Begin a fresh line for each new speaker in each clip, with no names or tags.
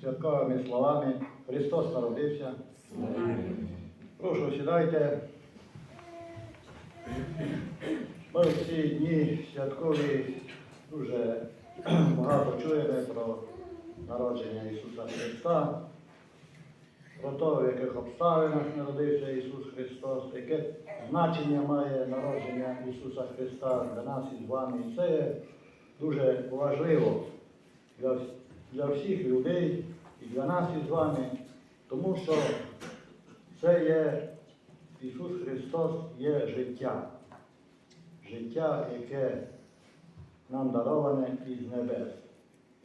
святковими словами Христос народився. Прошу, сідайте. Ми в ці дні святкові дуже багато чуємо про народження Ісуса Христа, про те, в яких обставинах народився Ісус Христос, яке значення має народження Ісуса Христа для нас і з вами. Це дуже важливо для, для всіх людей і для нас із вами, тому що це є Ісус Христос є життя. Життя, яке нам дароване із небес.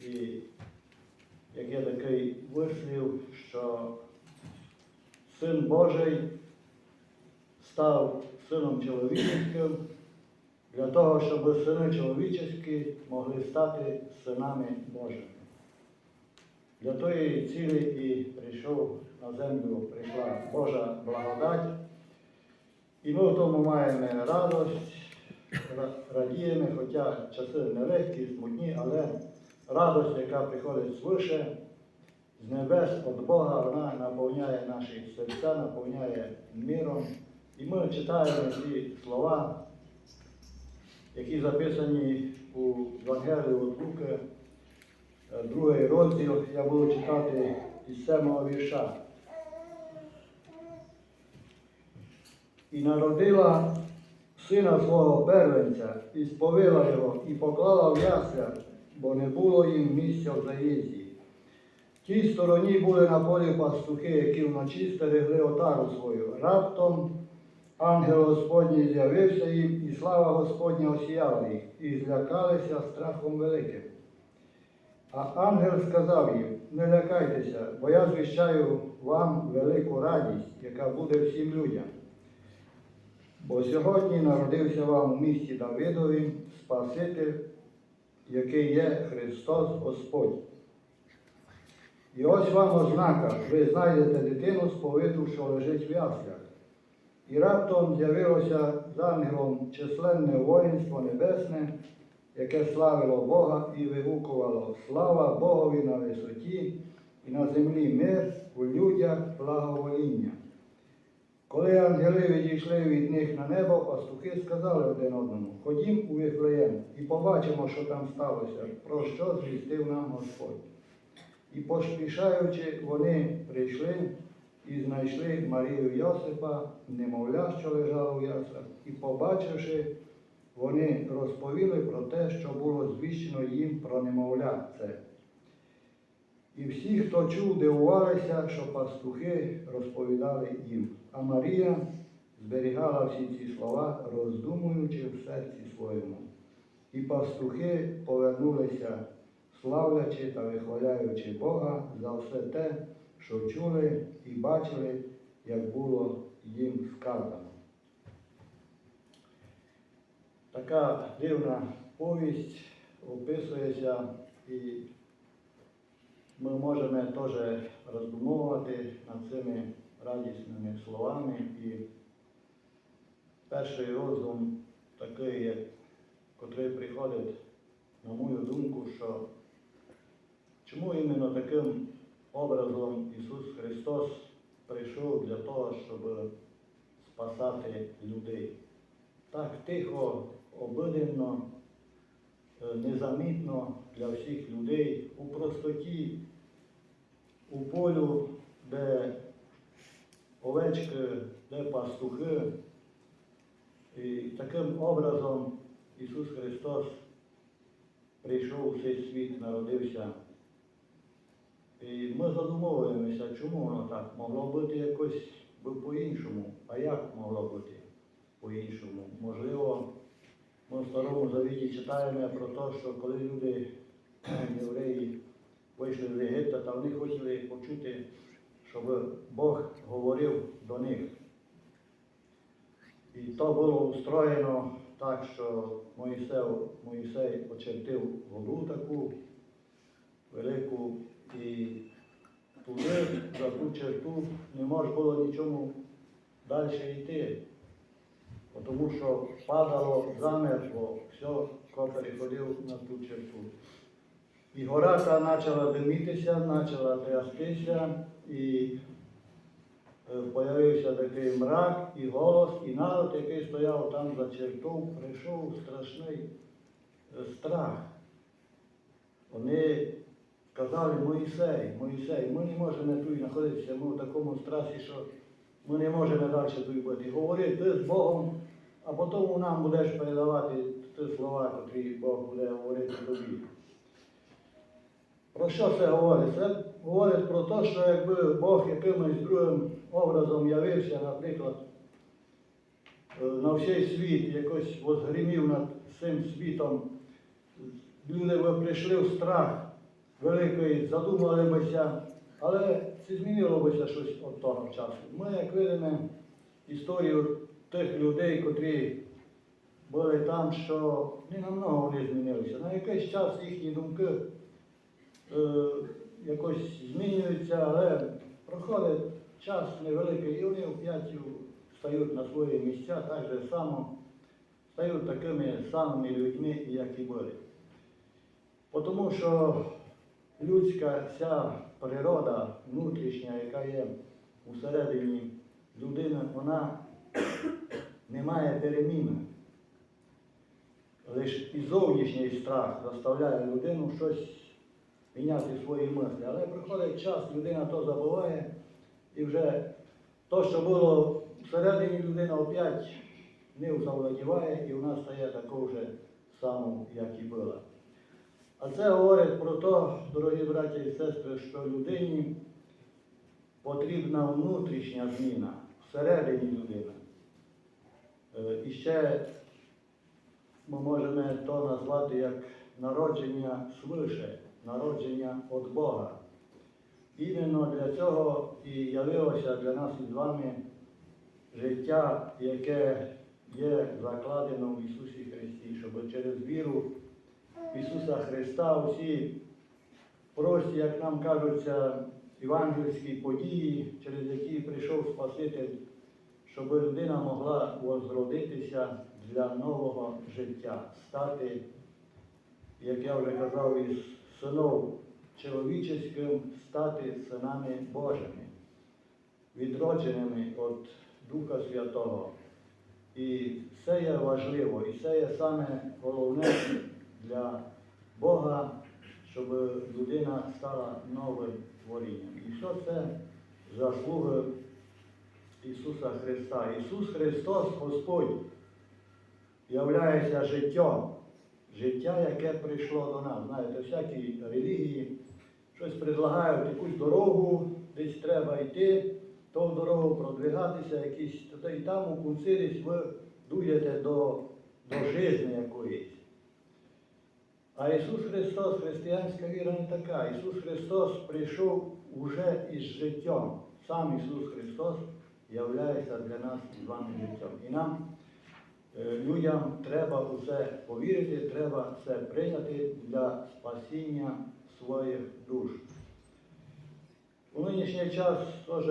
І як є такий вислів, що Син Божий став сином чоловічим для того, щоб сини чоловічі могли стати синами Божими. Для тої цілі і прийшов на землю, прийшла Божа благодать. І ми в тому маємо радость, ра- радіємо, хоча часи нелегкі, смутні, але радость, яка приходить свише, з небес від Бога, вона наповняє наші серця, наповняє миром. І ми читаємо ці слова, які записані у Євангелії від Луки, другий розділ, я буду читати із семого вірша. І народила сина свого первенця, і сповила його, і поклала в ясля, бо не було їм місця в заїзді. В тій стороні були на полі пастухи, які вночі стерегли отару свою. Раптом ангел Господній з'явився їм, і слава Господня осіяла їх, і злякалися страхом великим. А ангел сказав їм, не лякайтеся, бо я звіщаю вам велику радість, яка буде всім людям. Бо сьогодні народився вам у місті Давидові Спаситель, який є Христос Господь. І ось вам ознака, ви знайдете дитину сповиту, що лежить в яслях. І раптом з'явилося з ангелом численне воїнство небесне, яке славило Бога і вигукувало Слава Богові на висоті і на землі мир у людях благовоління. Коли ангели відійшли від них на небо, пастухи сказали один одному, ходім у Вифлеєм і побачимо, що там сталося, про що звістив нам Господь. І поспішаючи, вони прийшли і знайшли Марію Йосипа, немовля, що лежала у яслах, і побачивши, вони розповіли про те, що було звіщено їм про немовля це. І всі, хто чув, дивувалися, що пастухи розповідали їм. А Марія зберігала всі ці слова, роздумуючи в серці своєму. І пастухи повернулися, славлячи та вихваляючи Бога за все те, що чули і бачили, як було їм сказано. Така дивна повість описується і ми можемо теж роздумовувати над цими радісними словами. І перший роздум такий, як, котрий приходить, на мою думку, що чому іменно таким образом Ісус Христос прийшов для того, щоб спасати людей. Так тихо, обиденно, е, незамітно для всіх людей у простоті, у полю, де овечки, де пастухи. І таким образом Ісус Христос прийшов у цей світ, народився. І ми задумовуємося, чому воно так могло бути якось по-іншому. А як могло бути по-іншому? Можливо, ми в Старому Завіті читаємо про те, що коли люди, євреї, вийшли з Єгипта, та вони хотіли почути, щоб Бог говорив до них. І то було устроєно так, що Моїсей, очертив гору таку велику, і туди, за ту черту, не можна було нічому далі йти. Тому що падало замертво все, хто переходив на ту черту. І гора та почала димітися, почала трястися, і е, появився такий мрак і голос, і народ, який стояв там за чертом, прийшов страшний е, страх. Вони казали Моїсей, Моїсей, ми не можемо тут знаходитися, ми в такому страсі, що ми не можемо далі тут бути. Говори ти з Богом, а потім нам будеш передавати ті слова, які Бог буде говорити тобі. Про що це говорить? Це говорить про те, що якби Бог якимось другим образом явився, наприклад, е, на всій світ, якось возгримів над цим світом, люди би прийшли в страх великий, задумали бися, але це змінило бися щось від того часу. Ми, як видимо, історію тих людей, котрі були там, що не намного вони змінилися. На якийсь час їхні думки е, якось змінюються, але проходить час невеликий, і вони опять стають на свої місця так же само, стають такими самими людьми, як і були. Тому що людська вся природа внутрішня, яка є усередині людини, вона не має переміни. Лише і зовнішній страх заставляє людину щось міняти свої мислі. Але приходить час, людина то забуває, і вже то, що було всередині людина, опять не завладіває, і вона стає такою же самою, як і була. А це говорить про те, дорогі браті і сестри, що людині потрібна внутрішня зміна всередині людини. Е, І ще ми можемо то назвати як народження свише, народження від Бога. Іменно для цього і явилося для нас із вами життя, яке є закладено в Ісусі Христі, щоб через віру Ісуса Христа усі прості, як нам кажуться, євангельські події, через які прийшов Спаситель, щоб людина могла возродитися для нового життя, стати, як я вже казав, із синов чоловічим, стати синами Божими, відродженими від Духа Святого. І це є важливо, і це є саме головне для Бога, щоб людина стала новим творінням. І що це заслуги Ісуса Христа? Ісус Христос, Господь, являється життям, життя, яке прийшло до нас. Знаєте, всякі релігії щось предлагають якусь дорогу, десь треба йти, то в дорогу продвигатися, якісь, і там у кінці ви дуєте до, до житті якоїсь. А Ісус Христос, християнська віра не така. Ісус Христос прийшов уже із життям. Сам Ісус Христос являється для нас з вами життям. І нам, е, людям, треба у це повірити, треба це прийняти для спасіння своїх душ. У нинішній час теж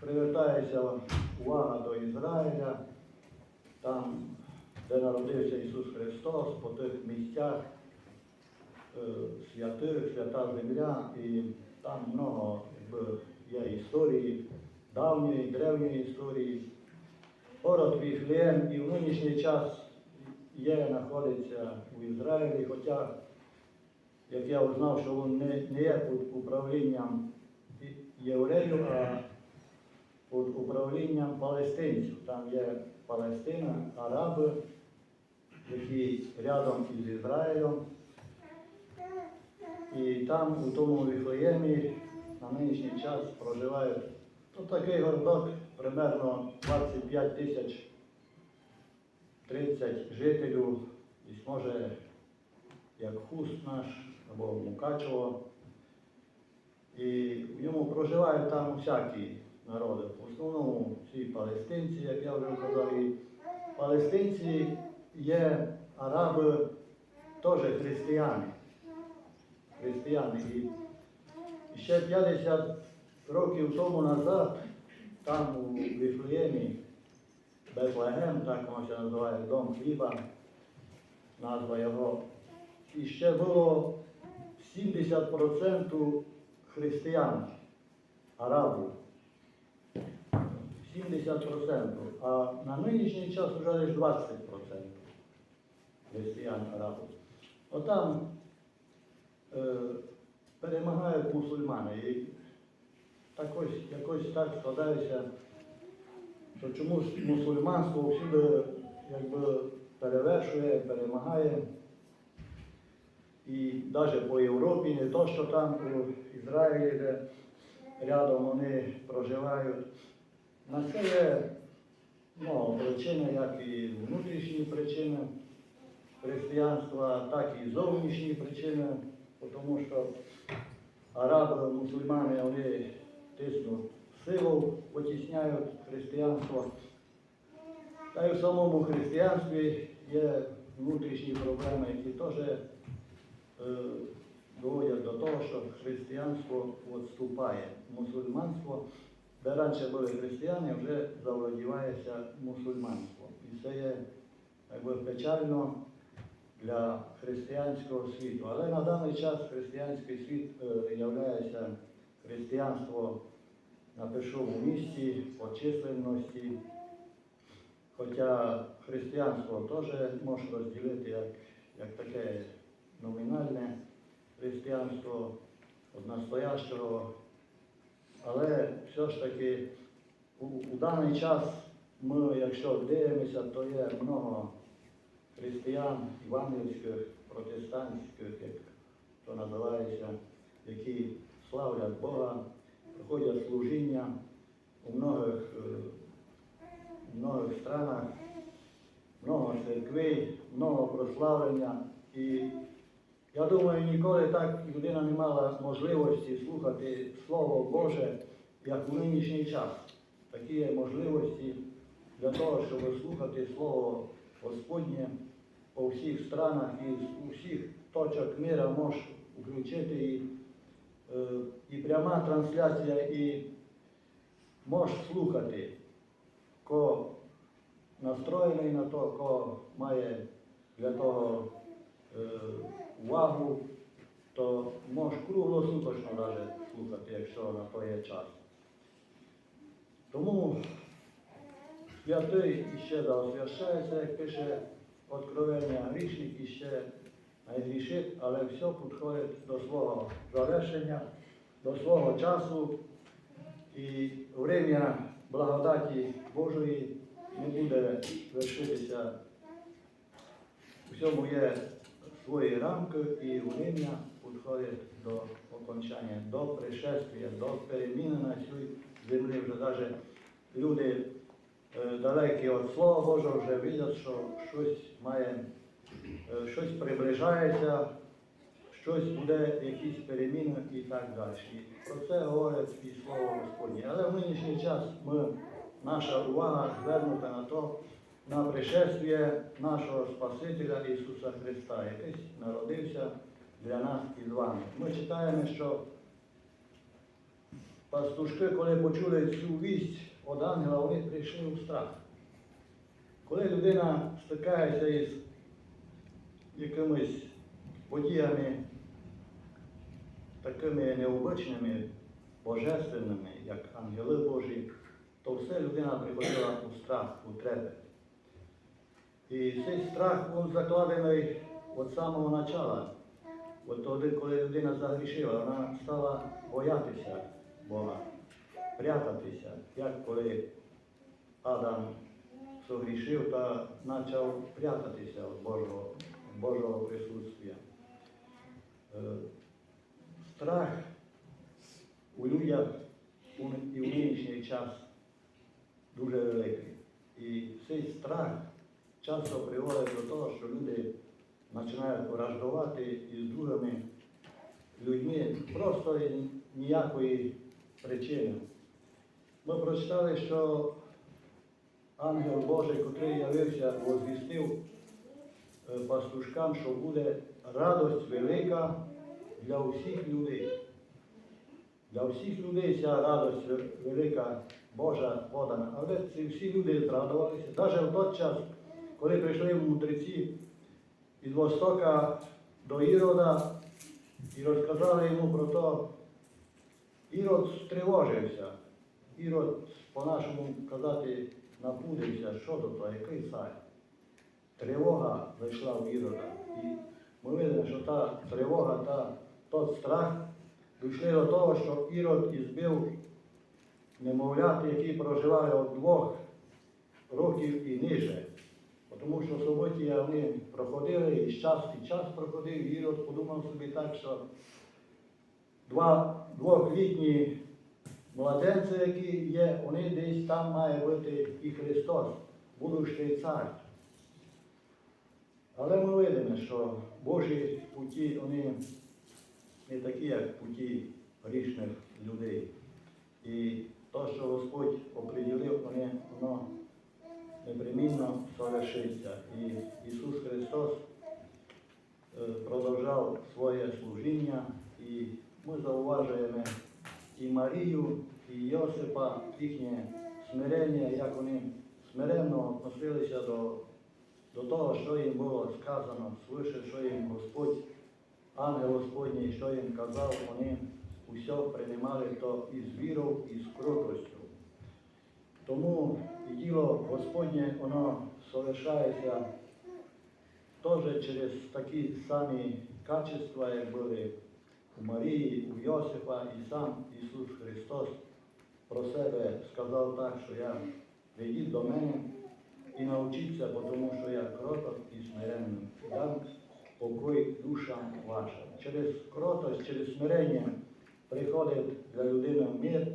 привертається увага до Ізраїля, там, де народився Ісус Христос, по тих місцях святих, свята земля, і там много є історії, давньої, древньої історії. Город Віфлеєм і в нинішній час є, знаходиться у Ізраїлі, хоча, як я узнав, що він не, не є під управлінням євреїв, а під управлінням палестинців. Там є Палестина, Араби, які рядом із Ізраїлем. І там, у тому Віфлеємі, на нинішній час проживають ну, такий городок, примерно 25 тисяч 30 жителів, десь може як Хуст наш або Мукачево. І в ньому проживають там всякі народи. В основному всі палестинці, як я вже казав, і палестинці є араби теж християни. Християни. І ще 50 років тому назад, там у Віфлеємі, Бетлегем, так воно ще називає Дом хліба, назва його. І ще було 70% християн, арабів. 70%. А на нинішній час вже лише 20% християн арабів. Отам перемагають мусульмани. І так ось, якось так складається, що чомусь мусульманство всюди якби перевершує, перемагає. І навіть по Європі, не то, що там у Ізраїлі, де рядом вони проживають. На це є ну, причини, як і внутрішні причини християнства, так і зовнішні причини, тому що араби, мусульмани, вони тиснуть силу, потісняють християнство. Та й в самому християнстві є внутрішні проблеми, які теж е, доводять до того, що християнство відступає. Мусульманство, де раніше були християни, вже завладівається мусульманством. І це є якби, печально для християнського світу. Але на даний час християнський світ е, являється християнство на першому місці по численності. Хоча християнство теж можна розділити як, як таке номінальне християнство від настоящого. Але все ж таки у, у даний час ми, якщо дивимося, то є много християн, євангельських, протестантських, як то називається, які славлять Бога, проходять служіння у многих, е, у многих странах, много церквей, много прославлення. І я думаю, ніколи так людина не мала можливості слухати Слово Боже, як у нинішній час. Такі є можливості для того, щоб слухати Слово Господнє по всіх странах і з усіх точок міра можеш включити і, е, і пряма трансляція, і можеш слухати, ко настроєний на то, ко має для того е, увагу, то можеш круглосуточно навіть слухати, якщо на то є час. Тому святий іще да освящається, як пише Откровення, грішник іще найгрішить, але все підходить до свого завершення, до свого часу. І время благодаті Божої не буде вершитися. У всьому є свої рамки і время підходить до окончання, до пришествия, до переміни на цій землі. Вже навіть люди далекі від Слова Божого вже бачать, що щось має, е, щось приближається, щось буде, якісь переміни і так далі. Про це говорить і Слово Господнє. Але в нинішній час ми, наша увага звернута на то, на пришествие нашого Спасителя Ісуса Христа, який народився для нас і з вами. Ми читаємо, що пастушки, коли почули цю вість від ангела, вони прийшли у страх. Коли людина стикається із якимись подіями такими необичними, божественними, як ангели Божі, то все людина приходила у страх, у трепет. І цей страх він закладений від самого начала. От тоді, коли людина загрішила, вона стала боятися Бога, прятатися, як коли Адам согрішив та почав прятатися від Божого, Божого присутствия. Е, Страх у людях і в нинішній час дуже великий. І цей страх часто приводить до того, що люди починають враждувати із другими людьми просто ніякої причини. Ми прочитали, що ангел Божий, котрий явився, возвістив е, пастушкам, що буде радость велика для всіх людей. Для всіх людей ця радость велика Божа подана. Але ці всі люди зрадувалися. Навіть в той час, коли прийшли мудреці із Востока до Ірода, і розказали йому про то. Ірод стривожився. Ірод, по-нашому казати, напудився, що до того, який цар. Тривога зайшла в Ірода. І ми видимо, що та тривога, та, тот страх дійшли до того, що Ірод ізбив немовляти, які проживали від двох років і ниже. Тому що Соботія вони проходили, і час, і час проходив, Ірод подумав собі так, що два двохлітні младенці, які є, вони десь там має бути і Христос, будущий цар. Але ми видимо, що Божі путі, вони не такі, як путі грішних людей. І то, що Господь оприділив, вони, воно непримінно совершиться. І Ісус Христос е, продовжав своє служіння, і ми зауважуємо і Марію, і Йосипа, їхнє смирення, як вони смиренно относилися до, до того, що їм було сказано, свише, що їм Господь, ангел Господній, що їм казав, вони усе приймали то із вірою, і з кротостю. Тому і діло Господнє, воно совершається теж через такі самі качества, як були у Марії, у Йосипа, і сам Ісус Христос про себе сказав так, що я прийдіть до мене і навчіться, тому що я кроток і смиренний. Дам покой душам вашим. Через кротость, через смирення приходить для людини мир,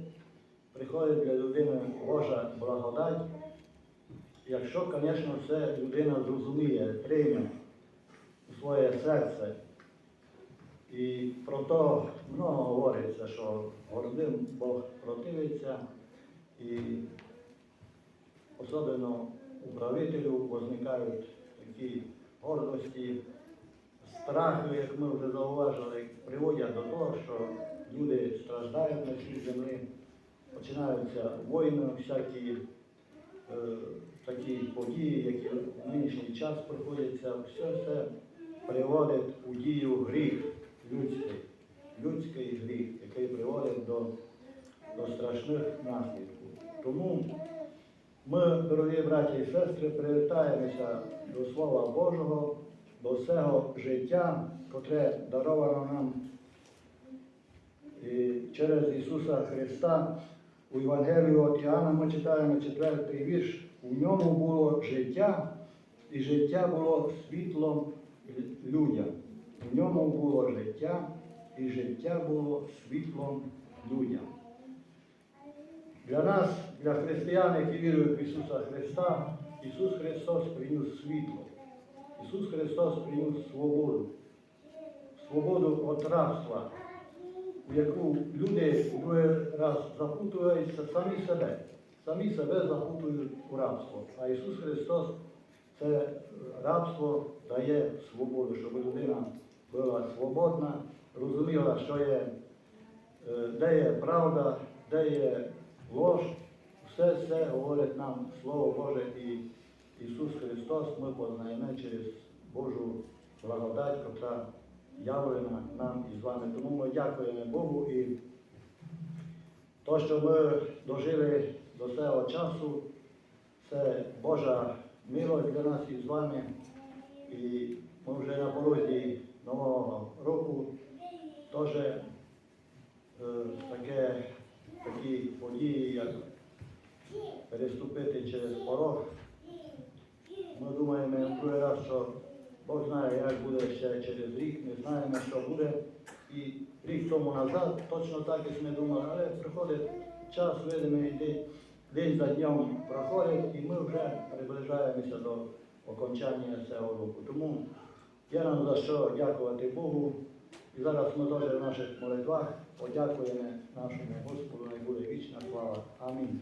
приходить для людини Божа благодать. Якщо, звісно, це людина зрозуміє, прийме своє серце. І про то много говориться, що гордим Бог противиться, і особливо у правителю возникають такі гордості, страхи, як ми вже зауважили, приводять до того, що люди страждають на цій землі, починаються воїни, всякі е, такі події, які в нинішній час проходяться, все це приводить у дію гріх людський, людський гріх, який приводить до, до страшних наслідків. Тому ми, дорогі браті і сестри, привертаємося до Слова Божого, до цього життя, котре даровано нам і через Ісуса Христа. У Євангелію від Іоанна ми читаємо четвертий вірш. У ньому було життя, і життя було світлом людям. У ньому було життя, і життя було світлом людям. Для нас, для християн, які вірують в Ісуса Христа, Ісус Христос приніс світло. Ісус Христос приніс свободу, свободу від рабства, у яку люди другий раз запутуються самі себе. Самі себе запутують у рабство. А Ісус Христос це рабство дає свободу, щоб людина була свободна, розуміла, що є, е, де є правда, де є ложь. Все це говорить нам Слово Боже і Ісус Христос, ми познаємо через Божу благодать, яка явлена нам із вами. Тому ми дякуємо Богу і то, що ми дожили до цього часу, це Божа милость для нас із вами. І ми вже на порозі Нового року теж е, таке, такі події, як переступити через порог. Ми думаємо в другий раз, що Бог знає, як буде ще через рік, не знаємо, що буде. І рік тому назад точно так і ми думали, але приходить час, видимо, йде, день за днем проходить, і ми вже приближаємося до окончання цього року. Тому є нам за що дякувати Богу. І зараз ми теж в наших молитвах подякуємо нашому Господу, най буде вічна слава.
Амінь.